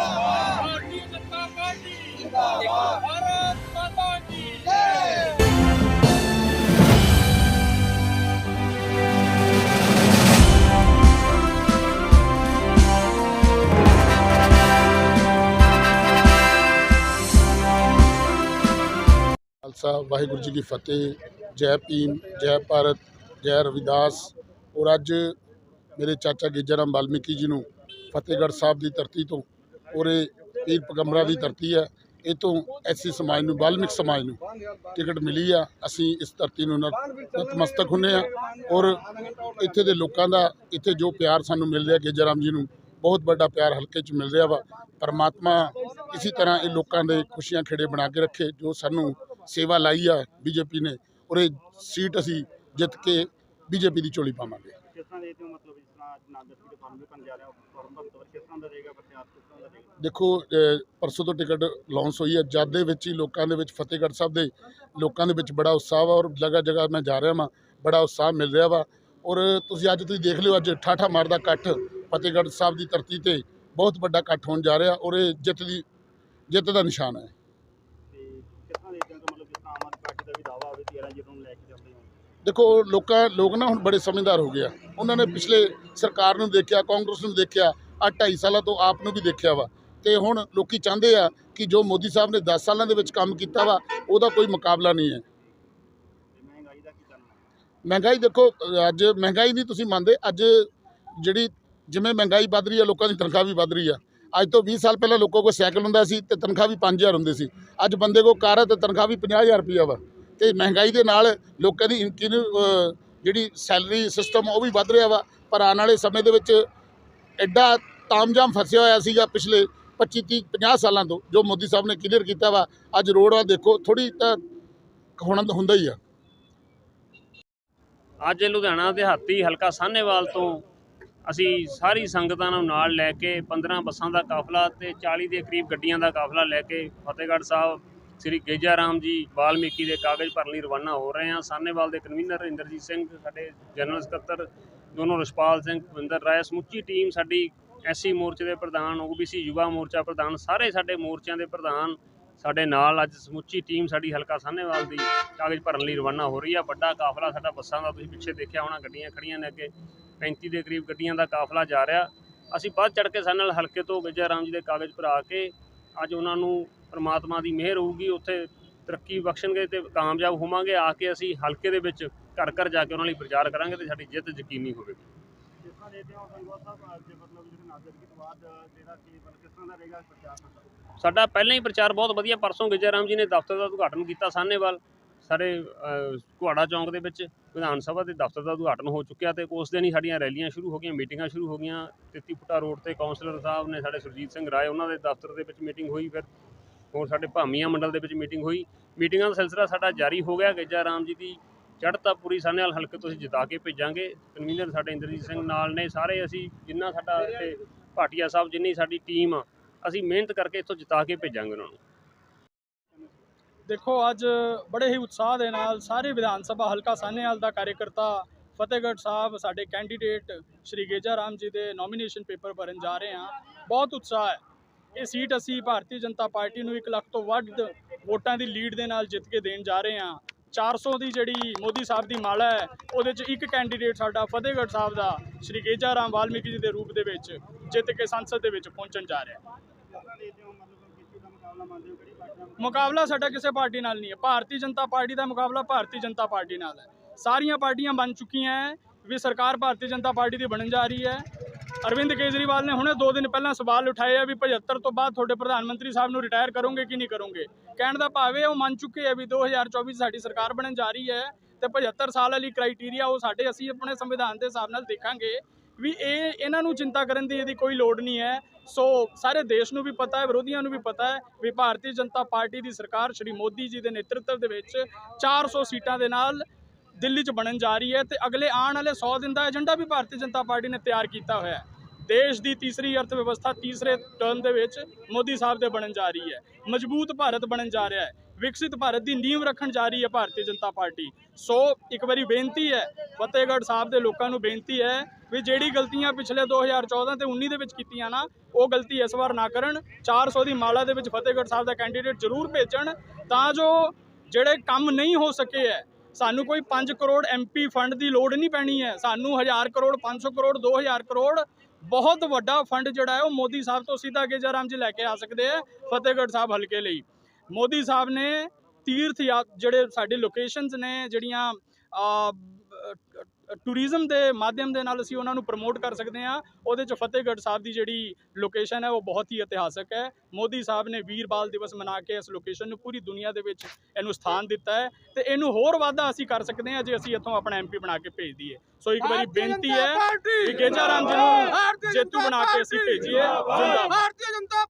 भारतीय ਖਾਲਸਾ, ਵਾਹਿਗੁਰੂ ਜੀ ਕੀ ਫਤਿਹ। ਜੈ ਭੀਮ, ਜੈ ਭਾਰਤ, ਜੈ ਰਵਿਦਾਸ। ਔਰ ਅੱਜ ਮੇਰੇ ਚਾਚਾ ਗੇਜਰਾਮ ਵਾਲਮੀਕੀ ਜੀ ਨੂੰ ਫਤਿਹਗੜ੍ਹ ਸਾਹਿਬ ਦੀ ਧਰਤੀ ਤੋਂ ਔਰ ਇਹ ਪੀਰ ਪਗੰਬਰਾ ਦੀ ਧਰਤੀ ਹੈ, ਇਹ ਤੋਂ ਐਸੀ ਸਮਾਜ ਨੂੰ, ਬਾਲਮਿਕ ਸਮਾਜ ਨੂੰ ਟਿਕਟ ਮਿਲੀ ਆ। ਅਸੀਂ ਇਸ ਧਰਤੀ ਨੂੰ ਨਤ- ਨਤਮਸਤਕ ਹੁੰਨੇ ਆ ਔਰ ਇੱਥੇ ਦੇ ਲੋਕਾਂ ਦਾ, ਇੱਥੇ ਜੋ ਪਿਆਰ ਸਾਨੂੰ ਮਿਲ ਰਿਹਾ ਗੇਜਰਾਮ ਜੀ ਨੂੰ ਬਹੁਤ ਵੱਡਾ ਪਿਆਰ ਹਲਕੇ 'ਚ ਮਿਲ ਰਿਹਾ ਵਾ। ਪਰਮਾਤਮਾ ਇਸੇ ਤਰ੍ਹਾਂ ਇਹ ਲੋਕਾਂ ਦੇ ਖੁਸ਼ੀਆਂ ਖੇੜੇ ਬਣਾ ਕੇ ਰੱਖੇ, ਜੋ ਸਾਨੂੰ ਸੇਵਾ ਲਾਈ ਆ ਬੀਜੇਪੀ ਨੇ, ਔਰ ਇਹ ਸੀਟ ਅਸੀਂ ਜਿੱਤ ਕੇ ਬੀਜੇਪੀ ਦੀ ਝੋਲੀ ਪਾਵਾਂਗੇ। ਕਿਸ ਤਰ੍ਹਾਂ ਦੇ ਹੋ ਮਤਲਬ ਜਿਸ ਤਰ੍ਹਾਂ ਅੱਜ ਨਾਗਰ ਸੀਟ ਫਾਰਮ ਵੀ ਬਣ ਜਾ ਰਿਹਾ ਫਾਰਮ ਭਰਨ ਤੋਂ ਬਾਅਦ ਕਿਸ ਤਰ੍ਹਾਂ ਦਾ ਰਹੇਗਾ ਪ੍ਰਚਾਰ ਕਿਸ ਤਰ੍ਹਾਂ ਦਾ ਰਹੇਗਾ? ਦੇਖੋ ਪਰਸੋਂ ਤੋਂ ਟਿਕਟ ਲਾਂਚ ਹੋਈ ਹੈ ਜਦ ਦੇ ਵਿੱਚ ਹੀ ਲੋਕਾਂ ਦੇ ਵਿੱਚ ਫਤਿਹਗੜ੍ਹ ਸਾਹਿਬ ਦੇ ਲੋਕਾਂ ਦੇ ਵਿੱਚ ਬੜਾ ਉਤਸ਼ਾਹ ਵਾ ਔਰ ਜਗ੍ਹਾ ਜਗ੍ਹਾ ਮੈਂ ਜਾ ਰਿਹਾ ਵਾਂ ਬੜਾ ਉਤਸ਼ਾਹ ਮਿਲ ਰਿਹਾ ਵਾ। ਔਰ ਤੁਸੀਂ ਅੱਜ ਤੁਸੀਂ ਦੇਖ ਲਿਓ ਅੱਜ ਠਾਠਾ ਮਾਰਦਾ ਇਕੱਠ ਫਤਿਹਗੜ੍ਹ ਸਾਹਿਬ ਦੀ ਧਰਤੀ ਤੇ ਬਹੁਤ ਵੱਡਾ ਇਕੱਠ ਹੋਣ ਜਾ ਰਿਹਾ ਔਰ ਇਹ ਜਿੱਤ ਦੀ ਜਿੱਤ ਦਾ ਨਿਸ਼ਾਨ ਹੈ। ਤੇ ਕਿਸ ਤਰ੍ਹਾਂ ਦੇ ਹੋ ਮਤਲਬ ਜਿਸ ਤਰ੍ਹਾਂ ਆਮ ਆਦਮੀ ਪਾਰਟੀ ਦਾ ਵੀ ਦਾਵਾ ਹੋਵੇ 13 ਜੀਰੋ ਨੂੰ ਲੈ ਕੇ ਜਾਂਦੇ ਹੋ। ਦੇਖੋ, ਲੋਕਾਂ, ਲੋਕ ਨਾ ਹੁਣ ਬੜੇ ਸਮਝਦਾਰ ਹੋ ਗਏ ਆ। ਉਹਨਾਂ ਨੇ ਪਿਛਲੇ ਸਰਕਾਰ ਨੂੰ ਦੇਖਿਆ, ਕਾਂਗਰਸ ਨੂੰ ਦੇਖਿਆ ਆ 2.5 ਸਾਲਾਂ ਤੋਂ ਆਪ ਨੂੰ ਵੀ ਦੇਖਿਆ ਵਾ। ਤੇ ਹੁਣ ਲੋਕੀ ਚਾਹੁੰਦੇ ਆ ਕਿ ਜੋ ਮੋਦੀ ਸਾਹਿਬ ਨੇ 10 ਸਾਲਾਂ ਦੇ ਵਿੱਚ ਕੰਮ ਕੀਤਾ ਵਾ, ਉਹਦਾ ਕੋਈ ਮੁਕਾਬਲਾ ਨਹੀਂ ਹੈ। ਮਹਿੰਗਾਈ ਦੇਖੋ ਅੱਜ ਮਹਿੰਗਾਈ ਨਹੀਂ ਤੁਸੀਂ ਮੰਨਦੇ, ਅੱਜ ਜਿਹੜੀ ਜਿਵੇਂ ਮਹਿੰਗਾਈ ਵੱਧ ਰਹੀ ਆ, ਲੋਕਾਂ ਦੀ ਤਨਖਾਹ ਵੀ ਵੱਧ ਰਹੀ ਆ। ਅੱਜ ਤੋਂ 20 ਸਾਲ ਪਹਿਲਾਂ ਲੋਕਾਂ ਕੋਲ ਸਾਈਕਲ ਹੁੰਦਾ ਸੀ ਤੇ ਤਨਖਾਹ ਵੀ 5000 ਹੁੰਦੀ ਸੀ। ਅੱਜ ਬੰਦੇ ਕੋਲ ਕਾਰ ਹੈ ਤੇ ਤਨਖਾਹ ਵੀ 50000 ਰੁਪਈਆ ਵਾ। ਤੇ ਮਹਿੰਗਾਈ ਦੇ ਨਾਲ ਲੋਕਾਂ ਦੀ ਇਨਕਿਨ ਜਿਹੜੀ ਸੈਲਰੀ ਸਿਸਟਮ ਉਹ ਵੀ ਵੱਧ ਰਿਹਾ ਵਾ। ਪਰ ਆਉਣ ਵਾਲੇ ਸਮੇਂ ਦੇ ਵਿੱਚ ਐਡਾ ਤਾਮਜਾਮ ਫਸਿਆ ਹੋਇਆ ਸੀਗਾ ਪਿਛਲੇ 25 30 50 ਸਾਲਾਂ ਤੋਂ, ਜੋ ਮੋਦੀ ਸਾਹਿਬ ਨੇ ਕਲੀਅਰ ਕੀਤਾ ਵਾ। ਅੱਜ ਰੋਡਾਂ ਦੇਖੋ ਥੋੜੀ ਤਾਂ ਹੋਣਾ ਹੁੰਦਾ ਹੀ ਆ। ਅੱਜ ਲੁਧਿਆਣਾ ਦਿਹਾਤੀ ਹਲਕਾ ਸਾਹਨੇਵਾਲ ਤੋਂ ਅਸੀਂ ਸਾਰੀ ਸੰਗਤਾਂ ਨੂੰ ਨਾਲ ਲੈ ਕੇ 15 ਬੱਸਾਂ ਦਾ ਕਾਫਲਾ ਤੇ 40 ਦੇ ਕਰੀਬ ਗੱਡੀਆਂ ਦਾ ਕਾਫਲਾ ਲੈ ਕੇ ਫਤਿਹਗੜ੍ਹ ਸਾਹਿਬ ਸ੍ਰੀ ਗੇਜਾ ਰਾਮ ਜੀ ਵਾਲਮੀਕੀ ਦੇ ਕਾਗਜ਼ ਭਰਨ ਲਈ ਰਵਾਨਾ ਹੋ ਰਹੇ ਹਾਂ। ਸਾਨੇਵਾਲ ਦੇ ਕਨਵੀਨਰ ਇੰਦਰਜੀਤ ਸਿੰਘ, ਸਾਡੇ ਜਨਰਲ ਸਕੱਤਰ ਦੋਨੋਂ ਰਸ਼ਪਾਲ ਸਿੰਘ ਭਵਿੰਦਰ ਰਾਏ, ਸਮੁੱਚੀ ਟੀਮ ਸਾਡੀ ਐਸਸੀ ਮੋਰਚੇ ਦੇ ਪ੍ਰਧਾਨ ਓਬੀਸੀ ਯੁਵਾ ਮੋਰਚਾ ਪ੍ਰਧਾਨ, ਸਾਰੇ ਸਾਡੇ ਮੋਰਚਿਆਂ ਦੇ ਪ੍ਰਧਾਨ ਸਾਡੇ ਨਾਲ ਅੱਜ ਸਮੁੱਚੀ ਟੀਮ ਸਾਡੀ ਹਲਕਾ ਸਾਹਨੇਵਾਲ ਦੀ ਕਾਗਜ਼ ਭਰਨ ਲਈ ਰਵਾਨਾ ਹੋ ਰਹੀ ਆ। ਵੱਡਾ ਕਾਫਲਾ ਸਾਡਾ ਬੱਸਾਂ ਦਾ, ਤੁਸੀਂ ਪਿੱਛੇ ਦੇਖਿਆ ਹੋਣਾ, ਗੱਡੀਆਂ ਖੜੀਆਂ ਨੇ ਅੱਗੇ। 35 ਦੇ ਕਰੀਬ ਗੱਡੀਆਂ ਦਾ ਕਾਫਲਾ ਜਾ ਰਿਹਾ। ਅਸੀਂ ਵੱਧ ਚੜ ਕੇ ਸਾਡੇ ਨਾਲ ਹਲਕੇ ਤੋਂ ਵਿਜੈ ਰਾਮ ਜੀ ਦੇ ਕਾਗਜ਼ ਭਰਾ ਕੇ ਅੱਜ ਉਹਨਾਂ ਨੂੰ ਪ੍ਰਮਾਤਮਾ ਦੀ ਮਿਹਰ ਹੋਊਗੀ ਉੱਥੇ ਤਰੱਕੀ ਬਖਸ਼ਣਗੇ ਤੇ ਕਾਮਯਾਬ ਹੋਵਾਂਗੇ ਆ ਕੇ ਅਸੀਂ ਹਲਕੇ ਦੇ ਵਿੱਚ ਘਰ ਘਰ ਜਾ ਕੇ ਉਹਨਾਂ ਲਈ ਪ੍ਰਚਾਰ ਕਰਾਂਗੇ ਤੇ ਸਾਡੀ ਜਿੱਤ ਯਕੀਨੀ ਹੋਵੇਗੀ ਕਿਸ ਤਰ੍ਹਾਂ ਦੇ ਹੋ ਸੰਗਵਾ ਸਾਹਿਬ ਅੱਜ ਮਤਲਬ ਜਿਹੜੇ ਨਾਗਰਿਕ ਤੋਂ ਬਾਅਦ ਜਿਹੜਾ ਕਿ ਮਤਲਬ ਕਿਸ ਤਰ੍ਹਾਂ ਦਾ ਰਹੇਗਾ ਪ੍ਰਚਾਰ ਤੁਹਾਡਾ? ਸਾਡਾ ਪਹਿਲਾਂ ਹੀ ਪ੍ਰਚਾਰ ਬਹੁਤ ਵਧੀਆ ਪਰਸੋਂ ਵਿਜੈ ਰਾਮ ਜੀ ਨੇ ਦਫ਼ਤਰ ਦਾ ਉਦਘਾਟਨ ਕੀਤਾ ਸਾਹਨੇਵਾਲ ਸਾਰੇ ਅਹ, ਕੁਹਾੜਾ ਚੌਂਕ ਦੇ ਵਿੱਚ ਵਿਧਾਨ ਸਭਾ ਦੇ ਦਫ਼ਤਰ ਦਾ ਉਦਘਾਟਨ ਹੋ ਚੁੱਕਿਆ ਤੇ ਉਸ ਦਿਨ ਹੀ ਸਾਡੀਆਂ ਰੈਲੀਆਂ ਸ਼ੁਰੂ ਹੋ ਗਈਆਂ ਮੀਟਿੰਗਾਂ ਸ਼ੁਰੂ ਹੋ ਗਈਆਂ 33 ਫੁੱਟਾ ਰੋਡ ਤੇ ਕਾਉਂਸਲਰ ਸਾਹਿਬ ਨੇ ਸਾਡੇ ਸੁਰਜੀਤ ਸਿੰਘ ਰਾਏ ਉਹਨਾਂ ਦੇ ਦਫ਼ਤਰ ਦੇ ਵਿੱਚ ਮੀਟਿੰਗ ਹੋਈ ਫਿਰ ਹੋਰ ਸਾਡੇ ਭਾਮੀਆਂ ਮੰਡਲ ਦੇ ਵਿੱਚ ਮੀਟਿੰਗ ਹੋਈ। ਮੀਟਿੰਗਾਂ ਦਾ ਸਿਲਸਿਲਾ ਸਾਡਾ ਜਾਰੀ ਹੋ ਗਿਆ। ਗੇਜਾ ਰਾਮ ਜੀ ਦੀ ਚੜ੍ਹਤਾ ਪੂਰੀ ਸਾਹਨੇਵਾਲ ਹਲਕੇ ਤੋਂ ਅਸੀਂ ਜਿਤਾ ਕੇ ਭੇਜਾਂਗੇ। ਕਨਵੀਨਰ ਸਾਡੇ ਇੰਦਰਜੀਤ ਸਿੰਘ ਨਾਲ ਨੇ। ਸਾਰੇ ਅਸੀਂ ਜਿੰਨਾ ਸਾਡਾ ਇੱਥੇ ਭਾਟੀਆ ਸਾਹਿਬ, ਜਿੰਨੀ ਸਾਡੀ ਟੀਮ ਆ, ਅਸੀਂ ਮਿਹਨਤ ਕਰਕੇ ਇੱਥੋਂ ਜਿਤਾ ਕੇ ਭੇਜਾਂਗੇ ਉਹਨਾਂ ਨੂੰ। ਦੇਖੋ, ਅੱਜ ਬੜੇ ਹੀ ਉਤਸ਼ਾਹ ਦੇ ਨਾਲ ਸਾਰੇ ਵਿਧਾਨ ਸਭਾ ਹਲਕਾ ਸਾਨੇਵਾਲ ਦਾ ਕਾਰਜਕਰਤਾ ਫਤਿਹਗੜ੍ਹ ਸਾਹਿਬ ਸਾਡੇ ਕੈਂਡੀਡੇਟ ਸ਼੍ਰੀ ਗੇਜਾ ਰਾਮ ਜੀ ਦੇ ਨੋਮੀਨੇਸ਼ਨ ਪੇਪਰ ਭਰਨ ਜਾ ਰਹੇ ਹਾਂ। ਬਹੁਤ ਉਤਸ਼ਾਹ ਹੈ। ਇਹ ਸੀਟ ਅਸੀਂ ਭਾਰਤੀ ਜਨਤਾ ਪਾਰਟੀ ਨੂੰ 1 ਲੱਖ ਤੋਂ ਵੱਧ ਵੋਟਾਂ ਦੀ ਲੀਡ ਦੇ ਨਾਲ ਜਿੱਤ ਕੇ ਦੇਣ ਜਾ ਰਹੇ ਹਾਂ। 400 ਦੀ ਜਿਹੜੀ ਮੋਦੀ ਸਾਹਿਬ ਦੀ ਮਾਲਾ ਹੈ, ਉਹਦੇ 'ਚ ਇੱਕ ਕੈਂਡੀਡੇਟ ਸਾਡਾ ਫਤਿਹਗੜ੍ਹ ਸਾਹਿਬ ਦਾ, ਸ਼੍ਰੀ ਗੇਜਾ ਰਾਮ ਵਾਲਮੀਕੀ ਜੀ ਦੇ ਰੂਪ ਦੇ ਵਿੱਚ ਜਿੱਤ ਕੇ ਸੰਸਦ ਦੇ ਵਿੱਚ ਪਹੁੰਚਣ ਜਾ ਰਿਹਾ। ਮੁਕਾਬਲਾ ਸਾਡਾ ਕਿਸੇ ਪਾਰਟੀ ਨਾਲ ਨਹੀਂ ਹੈ। ਭਾਰਤੀ ਜਨਤਾ ਪਾਰਟੀ ਦਾ ਮੁਕਾਬਲਾ ਭਾਰਤੀ ਜਨਤਾ ਪਾਰਟੀ ਨਾਲ ਹੈ। ਸਾਰੀਆਂ ਪਾਰਟੀਆਂ ਬਣ ਚੁੱਕੀਆਂ ਹੈ, ਵੀ ਸਰਕਾਰ ਭਾਰਤੀ ਜਨਤਾ ਪਾਰਟੀ ਦੀ ਬਣਨ ਜਾ ਰਹੀ ਹੈ। ਅਰਵਿੰਦ ਕੇਜਰੀਵਾਲ ਨੇ ਹੁਣੇ 2 ਦਿਨ ਪਹਿਲਾਂ ਸਵਾਲ ਉਠਾਏ ਆ ਵੀ 75 ਤੋਂ ਬਾਅਦ ਤੁਹਾਡੇ ਪ੍ਰਧਾਨ ਮੰਤਰੀ ਸਾਹਿਬ ਨੂੰ ਰਿਟਾਇਰ ਕਰੋਗੇ ਕਿ ਨਹੀਂ ਕਰੋਗੇ? ਕਹਿਣ ਦਾ ਭਾਵ ਇਹ ਉਹ ਮੰਨ ਚੁੱਕੇ ਆ ਵੀ 2024 ਸਾਡੀ ਸਰਕਾਰ ਬਣਨ ਜਾ ਰਹੀ ਹੈ ਤੇ 75 ਸਾਲ ਵਾਲੀ ਕ੍ਰਾਈਟੇਰੀਆ ਉਹ ਸਾਡੇ ਅਸੀਂ ਆਪਣੇ ਸੰਵਿਧਾਨ ਦੇ ਹਿਸਾਬ ਨਾਲ ਦੇਖਾਂਗੇ ਵੀ ਇਹ, ਇਹਨਾਂ ਨੂੰ ਚਿੰਤਾ ਕਰਨ ਦੀ ਇਹਦੀ ਕੋਈ ਲੋੜ ਨਹੀਂ ਹੈ। ਸੋ ਸਾਰੇ ਦੇਸ਼ ਨੂੰ ਵੀ ਪਤਾ ਹੈ, ਵਿਰੋਧੀਆਂ ਨੂੰ ਵੀ ਪਤਾ ਹੈ ਵੀ ਭਾਰਤੀ ਜਨਤਾ ਪਾਰਟੀ ਦੀ ਸਰਕਾਰ ਸ਼੍ਰੀ ਮੋਦੀ ਜੀ ਦੇ ਨੇਤਰਤਵ ਦੇ ਵਿੱਚ 400 ਸੀਟਾਂ ਦੇ ਨਾਲ ਦਿੱਲੀ 'ਚ ਬਣਨ ਜਾ ਰਹੀ ਹੈ ਤੇ ਅਗਲੇ ਆਉਣ ਵਾਲੇ 100 ਦਿਨ ਦਾ ਏਜੰਡਾ ਵੀ ਭਾਰਤੀ ਜਨਤਾ ਪਾਰਟੀ ਨੇ ਤਿਆਰ ਕੀਤਾ ਹੋਇਆ ਹੈ। ਦੇਸ਼ ਦੀ ਤੀਸਰੀ ਅਰਥ ਵਿਵਸਥਾ ਤੀਸਰੇ ਟਰਨ ਦੇ ਵਿੱਚ ਮੋਦੀ ਸਾਹਿਬ ਦੇ ਬਣਨ ਜਾ ਰਹੀ ਹੈ। ਮਜ਼ਬੂਤ ਭਾਰਤ ਬਣਨ ਜਾ ਰਿਹਾ ਹੈ। ਵਿਕਸਿਤ ਭਾਰਤ ਦੀ ਨੀਂਵ ਰੱਖਣ ਜਾ ਰਹੀ ਹੈ ਭਾਰਤੀ ਜਨਤਾ ਪਾਰਟੀ। ਸੋ ਇੱਕ ਵਾਰੀ ਬੇਨਤੀ ਹੈ, ਫਤਿਹਗੜ੍ਹ ਸਾਹਿਬ ਦੇ ਲੋਕਾਂ ਨੂੰ ਬੇਨਤੀ ਹੈ ਵੀ ਜਿਹੜੀ ਗਲਤੀਆਂ ਪਿਛਲੇ 2014 ਤੇ 19 ਦੇ ਵਿੱਚ ਕੀਤੀਆਂ ਨਾ, ਉਹ ਗਲਤੀ ਇਸ ਵਾਰ ਨਾ ਕਰਨ। 400 ਦੀ ਮਾਲਾ ਦੇ ਵਿੱਚ ਫਤਿਹਗੜ੍ਹ ਸਾਹਿਬ ਦਾ ਕੈਂਡੀਡੇਟ ਜ਼ਰੂਰ ਭੇਜਣ ਤਾਂ ਜੋ ਜਿਹੜੇ ਕੰਮ ਨਹੀਂ ਹੋ ਸਕੇ ਹੈ ਸਾਨੂੰ ਕੋਈ 5 ਕਰੋੜ ਐਮਪੀ ਫੰਡ ਦੀ ਲੋੜ ਨਹੀਂ ਪੈਣੀ ਹੈ। ਸਾਨੂੰ 1000 ਕਰੋੜ 500 ਕਰੋੜ 2000 ਕਰੋੜ ਬਹੁਤ ਵੱਡਾ ਫੰਡ ਜਿਹੜਾ ਹੈ ਉਹ ਮੋਦੀ ਸਾਹਿਬ ਤੋਂ ਸਿੱਧਾ ਗੇਜਾ ਰਾਮ ਜੀ ਲੈ ਕੇ ਆ ਸਕਦੇ ਆ ਫਤਿਹਗੜ੍ਹ ਸਾਹਿਬ ਹਲਕੇ ਲਈ। ਮੋਦੀ ਸਾਹਿਬ ਨੇ ਤੀਰਥ ਯਾ, ਜਿਹੜੇ ਸਾਡੇ ਲੋਕੇਸ਼ਨਸ ਨੇ, ਜਿਹੜੀਆਂ ਟੂਰਿਜ਼ਮ ਦੇ ਮਾਧਿਅਮ ਦੇ ਨਾਲ ਅਸੀਂ ਉਹਨਾਂ ਨੂੰ ਪ੍ਰਮੋਟ ਕਰ ਸਕਦੇ ਹਾਂ। ਉਹਦੇ ਚ ਫਤਿਹਗੜ੍ਹ ਸਾਹਿਬ ਦੀ ਜਿਹੜੀ ਲੋਕੇਸ਼ਨ ਹੈ ਉਹ ਬਹੁਤ ਹੀ ਇਤਿਹਾਸਕ ਹੈ। ਮੋਦੀ ਸਾਹਿਬ ਨੇ ਵੀਰ ਬਾਲ ਦਿਵਸ ਮਨਾ ਕੇ ਇਸ ਲੋਕੇਸ਼ਨ ਨੂੰ ਪੂਰੀ ਦੁਨੀਆ ਦੇ ਵਿੱਚ ਇਹਨੂੰ ਸਥਾਨ ਦਿੱਤਾ ਹੈ ਤੇ ਇਹਨੂੰ ਹੋਰ ਵਾਧਾ ਅਸੀਂ ਕਰ ਸਕਦੇ ਹਾਂ ਜੇ ਅਸੀਂ ਇੱਥੋਂ ਆਪਣਾ ਐਮਪੀ ਬਣਾ ਕੇ ਭੇਜ ਦਈਏ। ਸੋ ਇੱਕ ਵਾਰੀ ਬੇਨਤੀ ਹੈ ਕਿ ਗੇਜਾ ਰਾਮ ਜੀ ਨੂੰ ਜੇਤੂ ਬਣਾ ਕੇ ਅਸੀਂ ਭੇਜੀਏ। ਜਿੰਦਾਬਾਦ।